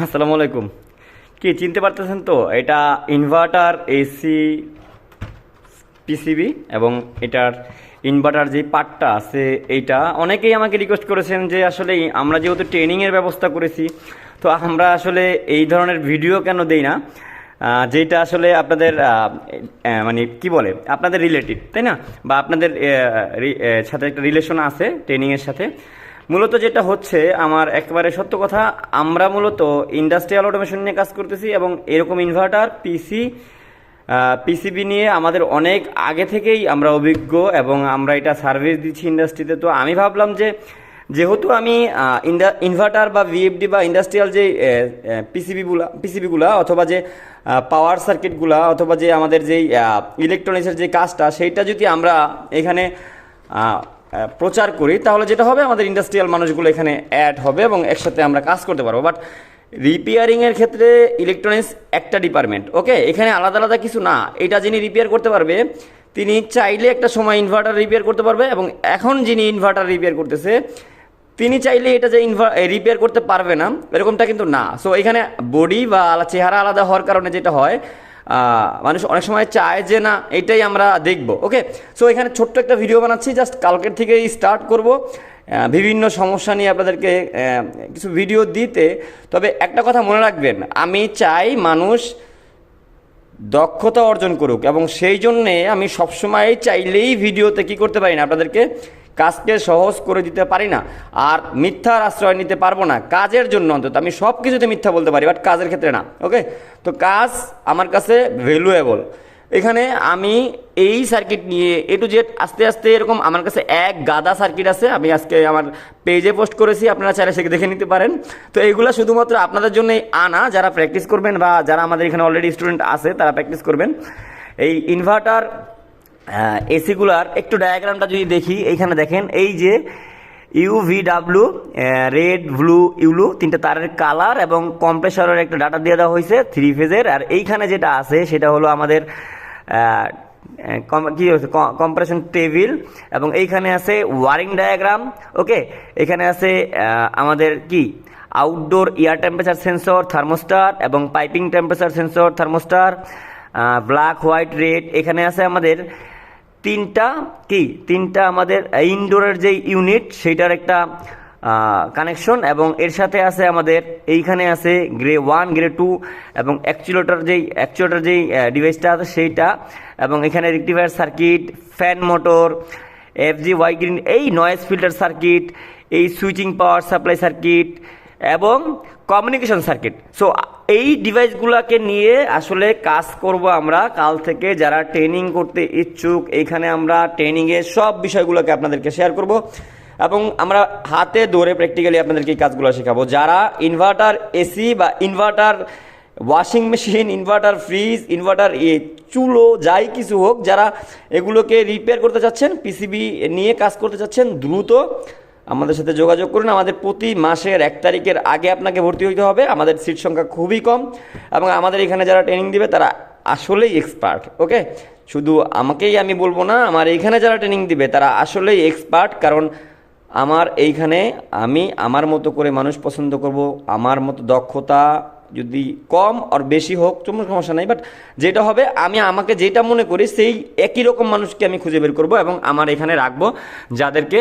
আসসালামু আলাইকুম। কি, চিনতে পারতেছেন তো? এটা ইনভার্টার এসি পিসিবি এবং এটার ইনভার্টার যে পার্টটা আছে, এইটা অনেকেই আমাকে রিকোয়েস্ট করেছেন যে আসলে আমরা যেহেতু ট্রেনিংয়ের ব্যবস্থা করেছি, তো আমরা আসলে এই ধরনের ভিডিও কেন দেই না? যেটা আসলে আপনাদের মানে কি বলে? আপনাদের রিলেটিভ তাই না? বা আপনাদের সাথে একটা রিলেশন আছে ট্রেনিংয়ের সাথে। মূলত যেটা হচ্ছে, আমার একেবারে সত্য কথা, আমরা মূলত ইন্ডাস্ট্রিয়াল অটোমেশন নিয়ে কাজ করতেছি এবং এরকম ইনভার্টার পিসি পিসিবি নিয়ে আমাদের অনেক আগে থেকেই আমরা অভিজ্ঞ এবং আমরা এটা সার্ভিস দিচ্ছি ইন্ডাস্ট্রিতে তো। আমি ভাবলাম যে, যেহেতু আমি ইনভার্টার বা ভিএফডি বা ইন্ডাস্ট্রিয়াল যে পিসিবিগুলা পিসিবিগুলা অথবা যে পাওয়ার সার্কিটগুলা অথবা যে আমাদের যেই ইলেকট্রনিক্সের যে কাজটা, সেইটা যদি আমরা এখানে প্রচার করি, তাহলে যেটা হবে, আমাদের ইন্ডাস্ট্রিয়াল মানুষগুলো এখানে অ্যাড হবে এবং একসাথে আমরা কাজ করতে পারব। বাট রিপেয়ারিংয়ের ক্ষেত্রে ইলেকট্রনিক্স একটা ডিপার্টমেন্ট ওকে এখানে আলাদা আলাদা কিছু না। এটা যিনি রিপেয়ার করতে পারবে, তিনি চাইলে একটা সময় ইনভার্টার রিপেয়ার করতে পারবে এবং এখন যিনি ইনভার্টার রিপেয়ার করতেছে, তিনি চাইলে এটা যে রিপেয়ার করতে পারবে না, এরকমটা কিন্তু না। সো এখানে বডি বা চেহারা আলাদা হওয়ার কারণে যেটা হয় মানুষ অনেক সময় চায় যে না, এটাই আমরা দেখব ওকে সো এখানে ছোট্ট একটা ভিডিও বানাচ্ছি জাস্ট কালকের থেকেই স্টার্ট করব। বিভিন্ন সমস্যা নিয়ে আপনাদেরকে কিছু ভিডিও দিতে। তবে একটা কথা মনে রাখবেন, আমি চাই মানুষ দক্ষতা অর্জন করুক এবং সেই জন্যে আমি সবসময় চাইলেই ভিডিওতে কি করতে পারি না, আপনাদেরকে কাজকে সহজ করে দিতে পারি না আর মিথ্যার আশ্রয় নিতে পারব না, কাজের জন্য অন্তত। আমি সব কিছুতে মিথ্যা বলতে পারি বাট কাজের ক্ষেত্রে না ওকে তো কাজ আমার কাছে ভ্যালুয়েবল এখানে আমি এই সার্কিট নিয়ে এ টু জেড আস্তে আস্তে এরকম আমার কাছে এক গাদা সার্কিট আছে। আমি আজকে আমার পেজে পোস্ট করেছি, আপনারা চাইলে সেকে দেখে নিতে পারেন। তো এইগুলো শুধুমাত্র আপনাদের জন্যই আনা, যারা প্র্যাকটিস করবেন বা যারা আমাদের এখানে অলরেডি স্টুডেন্ট আছে, তারা প্র্যাকটিস করবেন। এই ইনভার্টার এসিগুলার একটু ডায়াগ্রামটা যদি দেখি এইখানে দেখেন, এই যে ইউভিডাব্লিউ রেড ব্লু ইউলু তিনটে তারের কালার এবং কম্প্রেসরের একটা ডাটা দিয়ে দেওয়া হয়েছে থ্রি ফেজের আর এইখানে যেটা আছে, সেটা হলো আমাদের কি হচ্ছে কম্প্রেশন টেবিল এবং এইখানে আছে ওয়ারিং ডায়াগ্রাম ওকে এখানে আছে আমাদের কি? Outdoor air temperature sensor thermistor এবং piping temperature sensor thermistor black white red এখানে আছে আমাদের তিনটা কি? তিনটা আমাদের ইনডোরের যে ইউনিট সেইটার একটা কানেকশন এবং এর সাথে আছে আমাদের, এইখানে আছে গ্রে ওয়ান গ্রে টু এবং অ্যাকচুয়েটার যেই অ্যাকচুয়েটার যেই ডিভাইসটা আছে সেইটা এবং এখানে rectifier circuit fan motor FG Y green এই নয়েজ ফিল্টার সার্কিট এই সুইচিং পাওয়ার সাপ্লাই সার্কিট এবং কমিউনিকেশন সার্কিট সো এই ডিভাইসগুলোকে নিয়ে আসলে কাজ করব আমরা কাল থেকে। যারা ট্রেনিং করতে ইচ্ছুক এইখানে আমরা ট্রেনিংয়ে সব বিষয়গুলোকে আপনাদেরকে শেয়ার করব। এবং আমরা হাতে ধরে প্র্যাকটিক্যালি আপনাদেরকে এই কাজগুলো শেখাবো। যারা ইনভার্টার এসি বা inverter washing machine inverter fridge inverter এ চুলো, যাই কিছু হোক, যারা এগুলোকে রিপেয়ার করতে চাচ্ছেন পিসিবি নিয়ে কাজ করতে চাচ্ছেন, দ্রুত আমাদের সাথে যোগাযোগ করুন। আমাদের প্রতি মাসের এক তারিখের আগে আপনাকে ভর্তি হইতে হবে। আমাদের সিট সংখ্যা খুবই কম এবং আমাদের এখানে যারা ট্রেনিং দিবে, তারা আসলেই এক্সপার্ট ওকে শুধু আমাকেই আমি বলব না, আমার এইখানে যারা ট্রেনিং দিবে, তারা আসলেই এক্সপার্ট কারণ আমার এইখানে আমি আমার মতো করে মানুষ পছন্দ করব, আমার মতো দক্ষতা যদি কম আর বেশি হোক কোনো সমস্যা নাই। বাট যেটা হবে, আমি আমাকে যেটা মনে করি, সেই একই রকম মানুষকে আমি খুঁজে বের করব এবং আমার এখানে রাখব, যাদেরকে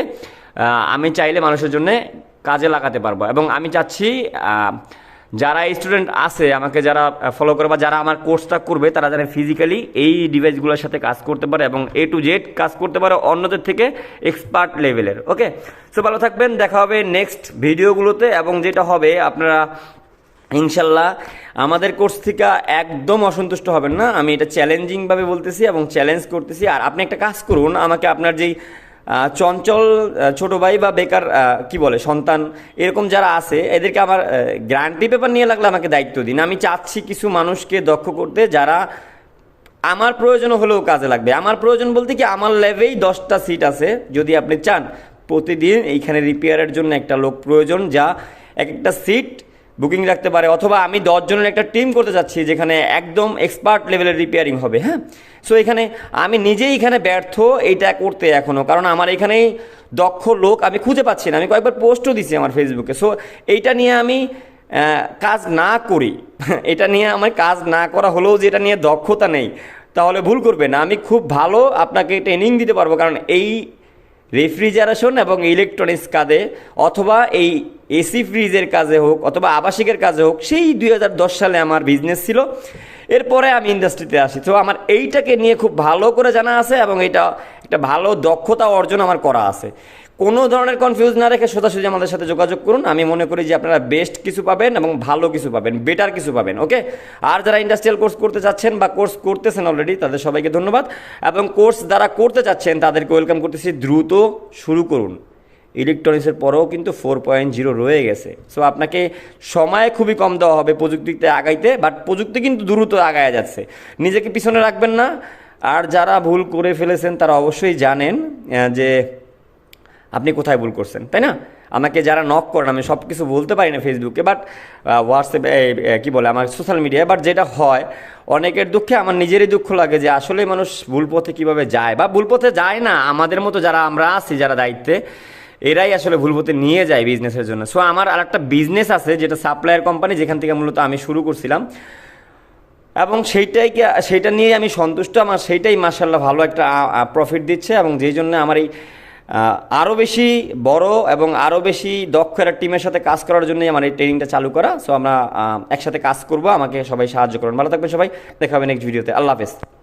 আমি চাইলে মানুষের জন্য কাজে লাগাতে পারব। এবং আমি চাচ্ছি যারা স্টুডেন্ট আছে, আমাকে যারা ফলো করে বা যারা আমার কোর্সটা করবে, তারা যেন ফিজিক্যালি এই ডিভাইসগুলোর সাথে কাজ করতে পারে এবং এ টু জেড কাজ করতে পারে অন্যদের থেকে এক্সপার্ট লেভেলের ওকে সো ভালো থাকবেন, দেখা হবে নেক্সট ভিডিওগুলোতে এবং যেটা হবে, আপনারা ইনশাল্লাহ আমাদের কোর্স থেকে একদম অসন্তুষ্ট হবেন না। আমি এটা চ্যালেঞ্জিংভাবে বলতেছি এবং চ্যালেঞ্জ করতেছি। আর আপনি একটা কাজ করুন, আমাকে আপনার যেই চঞ্চল ছোট ভাই বা বেকার কি বলে, সন্তান, এরকম যারা আছে, এদেরকে আমার গ্যারান্টি পেপার নিয়ে লাগলে আমাকে দায়িত্ব দিন। আমি চাচ্ছি কিছু মানুষকে দক্ষ করতে যারা আমার প্রয়োজন হলেও কাজে লাগবে। আমার প্রয়োজন বলতে কি, আমার লেভেই দশটা সিট আছে, যদি আপনি চান। প্রতিদিন এইখানে রিপেয়ারের জন্য একটা লোক প্রয়োজন, যা এক একটা সিট বুকিং রাখতে পারে, অথবা আমি দশ জনের একটা টিম করতে চাচ্ছি যেখানে একদম এক্সপার্ট লেভেলের রিপেয়ারিং হবে হ্যাঁ? সো এখানে আমি নিজেই এখানে ব্যর্থ এইটা করতে এখনও কারণ আমার এখানেই দক্ষ লোক আমি খুঁজে পাচ্ছি না। আমি কয়েকবার পোস্টও দিছি আমার ফেসবুকে সো এইটা নিয়ে আমি কাজ না করি। এটা নিয়ে আমার কাজ না করা হলেও যে এটা নিয়ে দক্ষতা নেই, তাহলে ভুল করবে না। আমি খুব ভালো আপনাকে ট্রেনিং দিতে পারব, কারণ এই রেফ্রিজারেশন এবং ইলেকট্রনিক্স কাজে অথবা এই এসি ফ্রিজের কাজে হোক অথবা আবাসিকের কাজে হোক, সেই দুই হাজার দশ সালে আমার বিজনেস ছিল। এরপরে আমি ইন্ডাস্ট্রিতে আসি। তো আমার এইটাকে নিয়ে খুব ভালো করে জানা আছে এবং এটা একটা ভালো দক্ষতা অর্জন আমার করা আছে। কোনো ধরনের কনফিউজ না রেখে সোজাসুজি আমাদের সাথে যোগাযোগ করুন। আমি মনে করি যে আপনারা বেস্ট কিছু পাবেন এবং ভালো কিছু পাবেন বেটার কিছু পাবেন ওকে আর যারা ইন্ডাস্ট্রিয়াল কোর্স করতে চাচ্ছেন বা কোর্স করতেছেন অলরেডি তাদের সবাইকে ধন্যবাদ। এবং কোর্স যারা করতে চাচ্ছেন, তাদেরকে ওয়েলকাম করতেছি। দ্রুত শুরু করুন। ইলেকট্রনিক্সের পরেও কিন্তু ফোর পয়েন্ট জিরো রয়ে গেছে। সো আপনাকে সময় খুবই কম দেওয়া হবে প্রযুক্তিতে আগাইতে বাট প্রযুক্তি কিন্তু দ্রুত আগায় যাচ্ছে। নিজেকে পিছনে রাখবেন না। আর যারা ভুল করে ফেলেছেন, তারা অবশ্যই জানেন যে আপনি কোথায় ভুল করছেন, তাই না? আমাকে যারা নক করেন, আমি সব কিছু বলতে পারি না ফেসবুকে বাট হোয়াটসঅ্যাপে কী বলে, আমার সোশ্যাল মিডিয়ায় বাট যেটা হয়, অনেকের দুঃখে আমার নিজেরই দুঃখ লাগে যে আসলে মানুষ ভুল পথে কীভাবে যায়, বা ভুল পথে যায় না, আমাদের মতো যারা আমরা আছি, যারা দায়িত্বে, এরাই আসলে ভুল পথে নিয়ে যায় বিজনেসের জন্য। সো আমার আর একটা বিজনেস আছে, যেটা সাপ্লায়ার কোম্পানি যেখান থেকে মূলত আমি শুরু করছিলাম। এবং সেইটাই সেইটা নিয়ে আমি সন্তুষ্ট, আমার সেইটাই মার্শাল্লাহ ভালো একটা প্রফিট দিচ্ছে, এবং যেই জন্য আমার এই আরও বেশি বড় এবং আরও বেশি দক্ষ একটা টিমের সাথে কাজ করার জন্যই আমার এই ট্রেনিংটা চালু করা। সো আমরা একসাথে কাজ করব। আমাকে সবাই সাহায্য করুন। ভালো থাকবেন সবাই। দেখা হবে নেক্সট ভিডিওতে আল্লাহ হাফেজ।